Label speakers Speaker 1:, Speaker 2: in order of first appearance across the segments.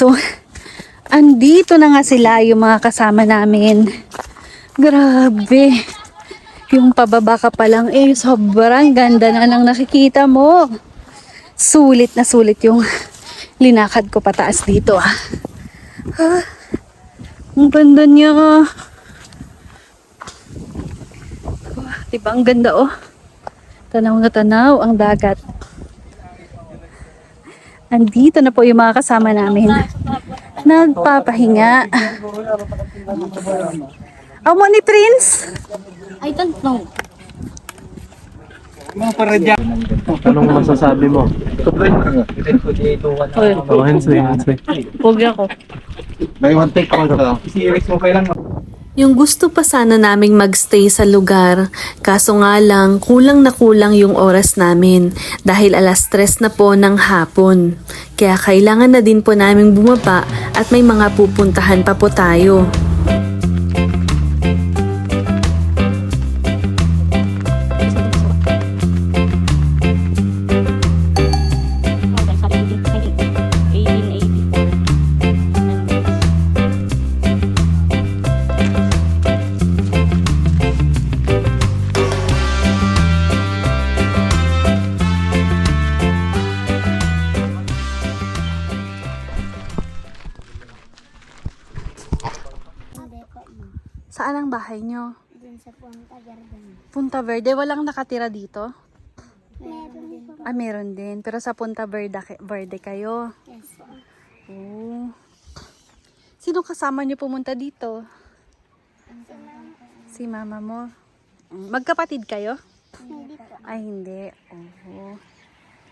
Speaker 1: So, andito na nga sila yung mga kasama namin. Grabe. Yung pababa ka pa lang, eh, sobrang ganda na ng nakikita mo. Sulit na sulit yung linakad ko pataas dito, ah. Ah, ang ganda niya. Oh, diba, ang ganda, oh. Tanaw na tanaw ang dagat. Andito na po yung mga kasama namin. Nagpapahinga. Amo ni Prince?
Speaker 2: I don't know.
Speaker 3: Anong masasabi mo? Oh, hands way, hands way.
Speaker 1: Huwag ako.
Speaker 4: May one take call ka.
Speaker 5: Yung gusto pa sana naming magstay sa lugar, kaso nga lang kulang na kulang yung oras namin dahil alas tres na po ng hapon. Kaya kailangan na din po naming bumaba at may mga pupuntahan pa po tayo.
Speaker 1: Bahay nyo?
Speaker 2: Dun sa Punta Garden.
Speaker 1: Punta Verde, walang nakatira dito?
Speaker 2: Meron din po.
Speaker 1: Ah, meron din. Pero sa Punta Verde, Verde kayo.
Speaker 2: Yes po.
Speaker 1: Oh. Sino kasama nyo pumunta dito? Si mama mo. Mm, Magkapatid kayo?
Speaker 2: Hindi po.
Speaker 1: Ay, hindi. Oo.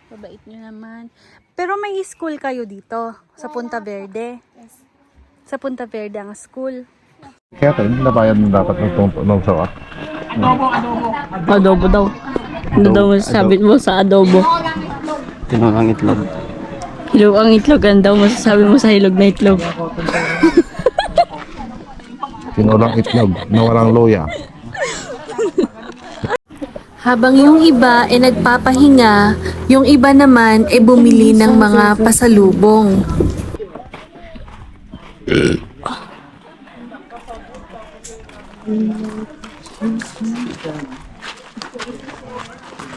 Speaker 1: Babait nyo naman. Pero may school kayo dito, sa Punta Verde.
Speaker 2: Yes.
Speaker 1: Sa Punta Verde ang school.
Speaker 4: Kaya tayo, nabayan mo dapat ng tumpo ng sawa.
Speaker 6: Adobo daw. Ano daw masasabi mo sa adobo?
Speaker 3: Tinurang itlog.
Speaker 6: Hilog ang itlog. Ano daw masasabi mo sa hilog na itlog?
Speaker 4: Tinulang itlog na walang loya.
Speaker 5: Habang yung iba ay nagpapahinga, yung iba naman ay bumili ng mga pasalubong.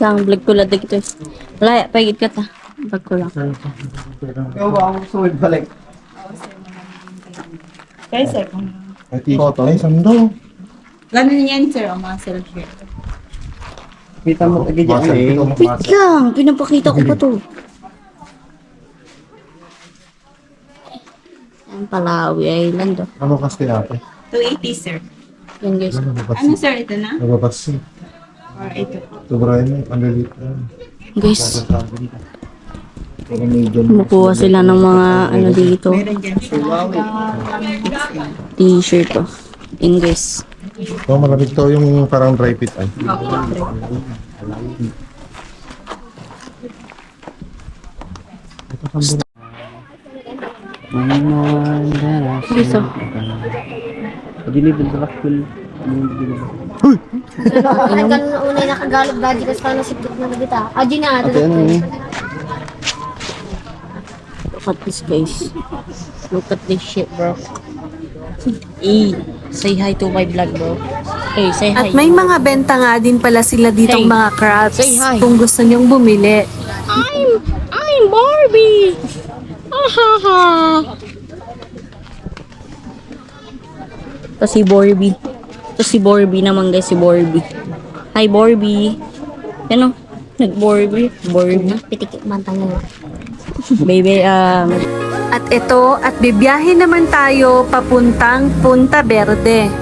Speaker 6: Lang, vlog ko lang dito. Wala, pagit ka ta. Vlog ko lang.
Speaker 4: Photo. Ay, sando.
Speaker 7: Ganun yan, sir, ang mga selfie.
Speaker 3: Kita mo tagi dyan eh.
Speaker 6: Wait lang, pinapakita ko pa to. Ang Palawi Island.
Speaker 4: Ano kasi ate?
Speaker 7: 280, sir.
Speaker 6: Yan guys.
Speaker 4: Ano ba
Speaker 7: Ano, sir, ito na?
Speaker 4: Nababasi.
Speaker 7: Or ito?
Speaker 4: Sobrang mo, ang lilit.
Speaker 6: Guys, kumukuha sila ng mga ano dito.
Speaker 7: Meron dyan, sir.
Speaker 6: T-shirt oh. English.
Speaker 4: Oh, malamig to yung parang dry fit ay.
Speaker 6: Guys oh.
Speaker 3: Delivered sa Rockville.
Speaker 2: Ay, ganun na unay nakagalog daddy kasi parang nasipit na kita. Adi na, ito
Speaker 3: Ate, ano
Speaker 2: na.
Speaker 3: eh?
Speaker 6: Look at this guys. Look at this shit bro. E, say hi to my vlog bro. Hey, say hi.
Speaker 5: At may mga benta nga din pala sila ditong
Speaker 6: Hey,
Speaker 5: mga crafts
Speaker 6: say hi.
Speaker 5: kung gusto nyong bumili.
Speaker 6: I'm I'm Barbie. Ahaha. Ito si Barbie. Ito si Barbie naman guys, si Barbie. Hi Barbie. Ano? Nag-Barbie. Barbie.
Speaker 2: Pitik mantang mo.
Speaker 6: Baby, um,
Speaker 5: At ito, at bibiyahe naman tayo papuntang Punta Verde.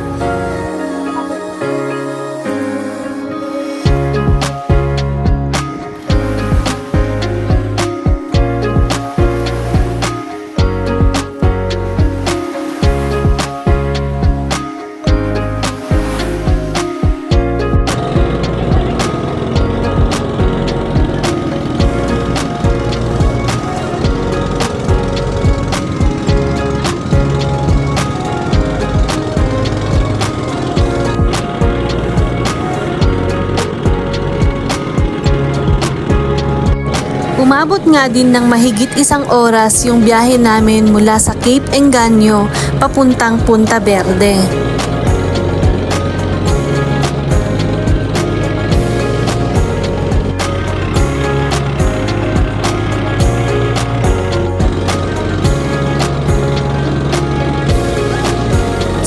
Speaker 5: Umabot nga din ng mahigit isang oras yung biyahe namin mula sa Cape Engaño papuntang Punta Verde.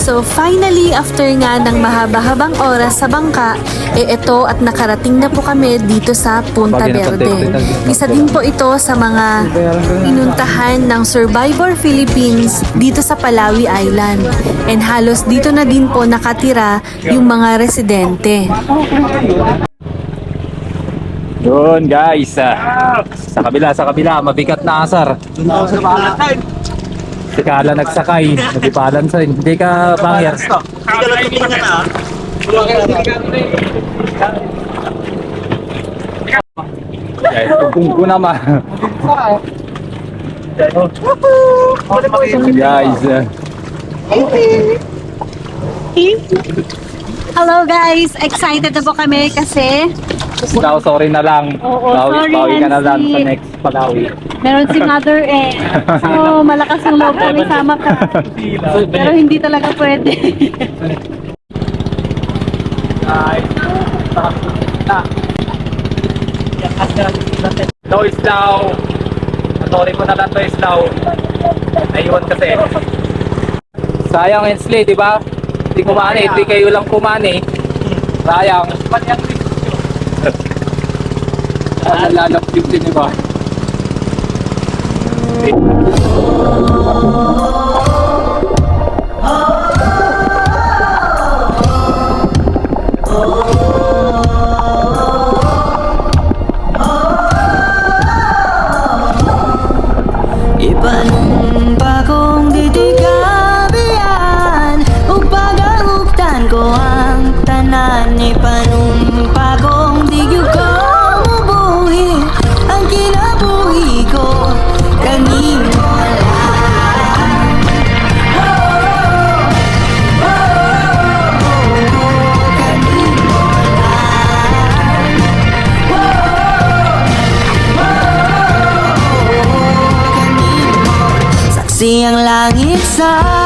Speaker 5: So finally, after nga ng mahaba-habang oras sa bangka, eh ito at nakarating na po kami dito sa Punta Verde. Isa din po ito sa mga inuntahan ng Survivor Philippines dito sa Palawi Island. And halos dito na din po nakatira yung mga residente.
Speaker 8: Yun guys, ah, sa kabila, sa kabila, mabigat na asar. Si Kala nagsakay, nag-balance rin. Hindi ka bangyer. Guys, tugtong ko naman. Guys, ah,
Speaker 1: Hello guys! Excited na po kami kasi
Speaker 8: now sorry na lang.
Speaker 1: Oo,
Speaker 8: bawi,
Speaker 1: sorry,
Speaker 8: bawi ka na lang sa
Speaker 1: Nancy.
Speaker 8: next Palawi.
Speaker 1: meron si Mother eh. So, malakas ang loob kami sama ka. Pero hindi talaga pwede.
Speaker 8: Toys daw. Sorry ko na lang toys daw. Naiwan kasi. Sayang Hensley, di ba? Hindi kumani, hindi kayo lang kumani. Sayang. Nalalap yung din, di ba?
Speaker 9: Ko ang tanan Ipanumpa time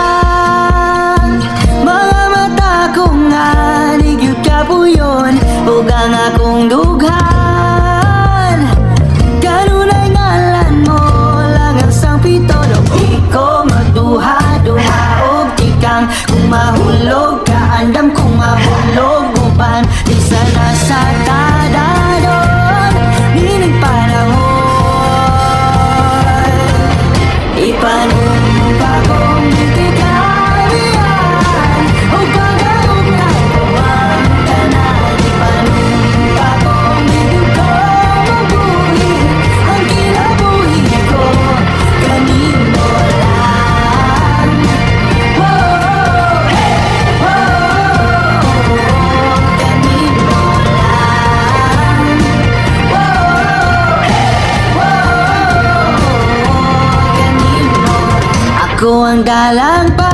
Speaker 9: ako ang galangpan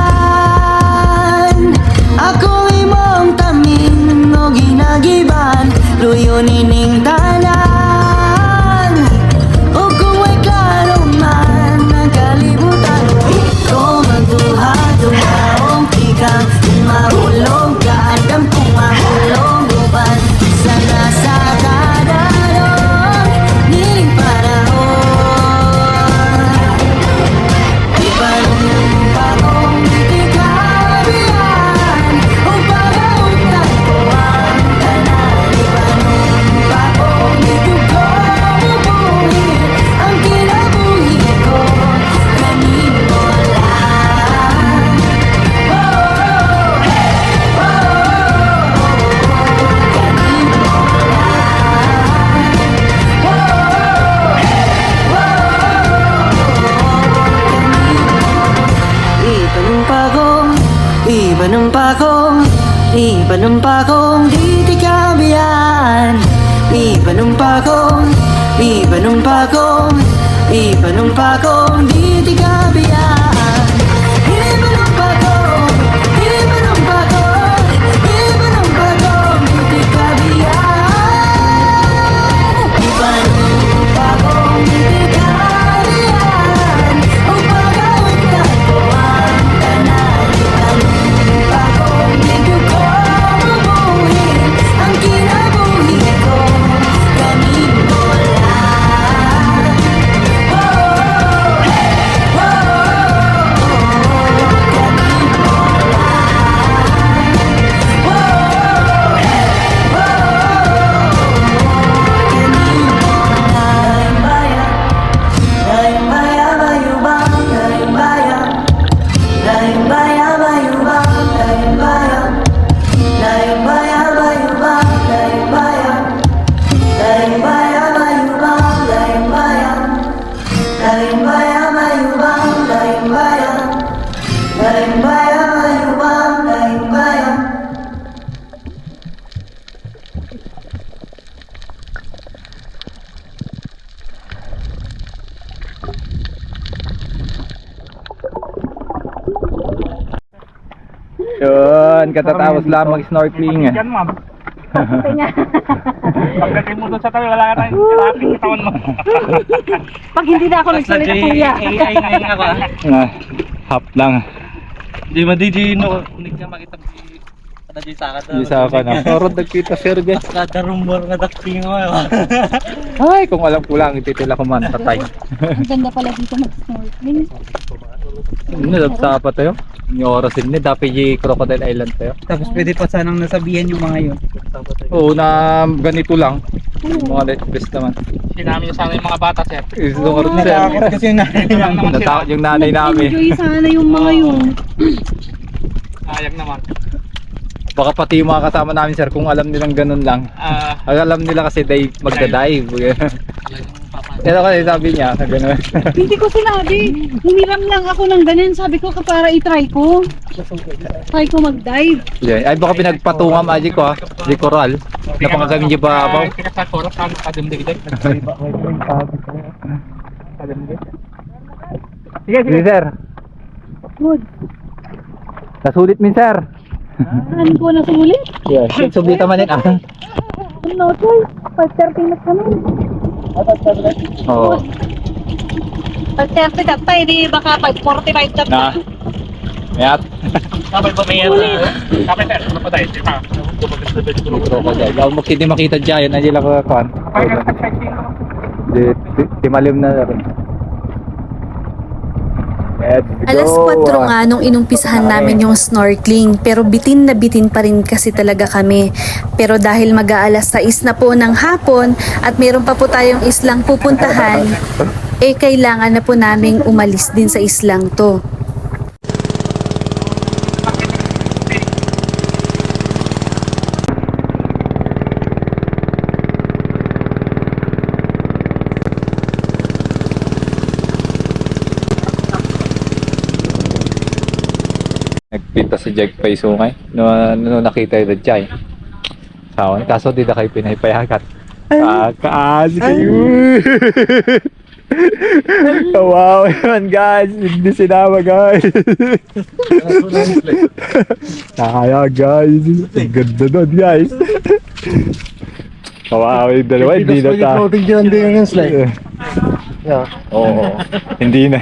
Speaker 9: Ako imong tamin o ginagiban. Luyo nining tanan. O kung may klaro man Ang kalibutan Ikaw magduha-duha O kikang mahulog bajo. Baya, baya, baya, baya. Yun, katatapos lamang
Speaker 8: snorkeling. Yan, ma'am. Ah.
Speaker 3: Pagdating mo doon sa tabi, wala ka tayong traffic itawan mo.
Speaker 1: Pag hindi na ako nagsalita, ah. kuya.
Speaker 3: Ah, ay, ay, ay,
Speaker 8: ako. Hap lang.
Speaker 3: Di ba, DJ, no? Hindi ka makita si... Kada di sa akin.
Speaker 8: Hindi sa akin. Pero nagkita sir guys.
Speaker 3: Kada rumor nga dating mo.
Speaker 8: Ay, kung alam ko lang, ititila ko man, patay.
Speaker 1: Ang ganda pala dito mag-snorkeling.
Speaker 8: Ano, sa pa tayo? Yung oras din, dapat yung Crocodile Island tayo.
Speaker 3: Tapos pwede pa sanang nasabihan yung mga yun.
Speaker 8: Oo, na ganito lang. Yung mga let best naman.
Speaker 3: Sinami niyo sana yung mga bata, sir.
Speaker 8: Gusto ko rin sir.
Speaker 3: Kasi yung nanay.
Speaker 8: Natakot yung nanay namin.
Speaker 1: Enjoy sana yung mga yun.
Speaker 3: Sayang naman.
Speaker 8: Baka pati yung mga kasama namin sir, kung alam nilang ganun lang.
Speaker 3: Ah,
Speaker 8: alam nila kasi dive, magda-dive. Pero kasi sabi niya, na ganun.
Speaker 1: Hindi ko sinabi. Humiram lang ako ng ganun. Sabi ko para i-try ko. Try ko mag-dive.
Speaker 8: Yan. Ay baka pinagpatungan magic ko ha. Di coral. Napangagawin niyo ba abaw?
Speaker 3: Kaya sa koras, saan ka dumdigdig?
Speaker 8: Sige, sige. sir.
Speaker 1: Good.
Speaker 8: Nasulit min sir.
Speaker 1: Ano ko na sumulit?
Speaker 8: Yeah, sublitan man din ah.
Speaker 1: No choice. 5.30 na kami.
Speaker 8: Oo.
Speaker 1: 5.30 ka pa. Hindi baka 5.45 ka
Speaker 8: Na. Mayat.
Speaker 3: Kapag ba mayroon? Kapag sir, ano pa tayo? Di ba?
Speaker 8: Crocodile. Ako makita makita dyan, yan lang ko kan. Di, di, di malim na rin. Let's go.
Speaker 5: Alas 4 nga nung inumpisahan namin yung snorkeling pero bitin na bitin pa rin kasi talaga kami. Pero dahil mag-aalas 6 na po ng hapon at meron pa po tayong islang pupuntahan, eh kailangan na po naming umalis din sa islang to.
Speaker 8: Nagpinta si Jack pa isungay. No, no, nakita yung Jai. Sawan, kaso di na kayo pinahipayagat. Kakaasi kayo. wow, yan guys. Hindi sinama guys. Nakaya guys. Ang ganda nun guys. Kawawa yung dalawa. Hindi na ta.
Speaker 4: Dyan din yung slide. Yeah.
Speaker 8: Oo. hindi na.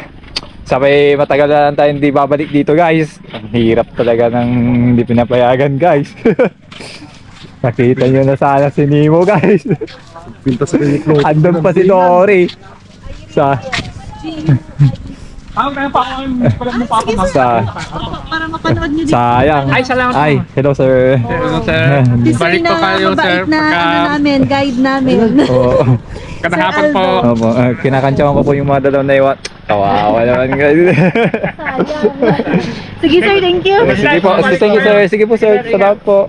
Speaker 8: Sabay matagal na lang tayo hindi babalik dito guys. Ang hirap talaga ng hindi pinapayagan guys. Nakita nyo na sana si Nemo guys.
Speaker 4: Pinta sa floating.
Speaker 8: Andun pa si Dory. Sa
Speaker 3: Ako kaya pa ako pa
Speaker 8: sa
Speaker 1: Para mapanood nyo
Speaker 8: sayang.
Speaker 3: Ay, salamat
Speaker 8: Ay, hello sir.
Speaker 3: Hello, sir.
Speaker 1: Si
Speaker 3: Balik
Speaker 1: na
Speaker 3: kayo, sir. Pagka
Speaker 1: ano namin, guide namin.
Speaker 8: Oo.
Speaker 3: Kanahapon po.
Speaker 8: Opo, uh, kinakantsawan ko po yung mga dalaw na iwan. Kawawa naman guys.
Speaker 1: Sige sir, thank you.
Speaker 8: Sige po, thank you sir. Sige po sir. Salamat po.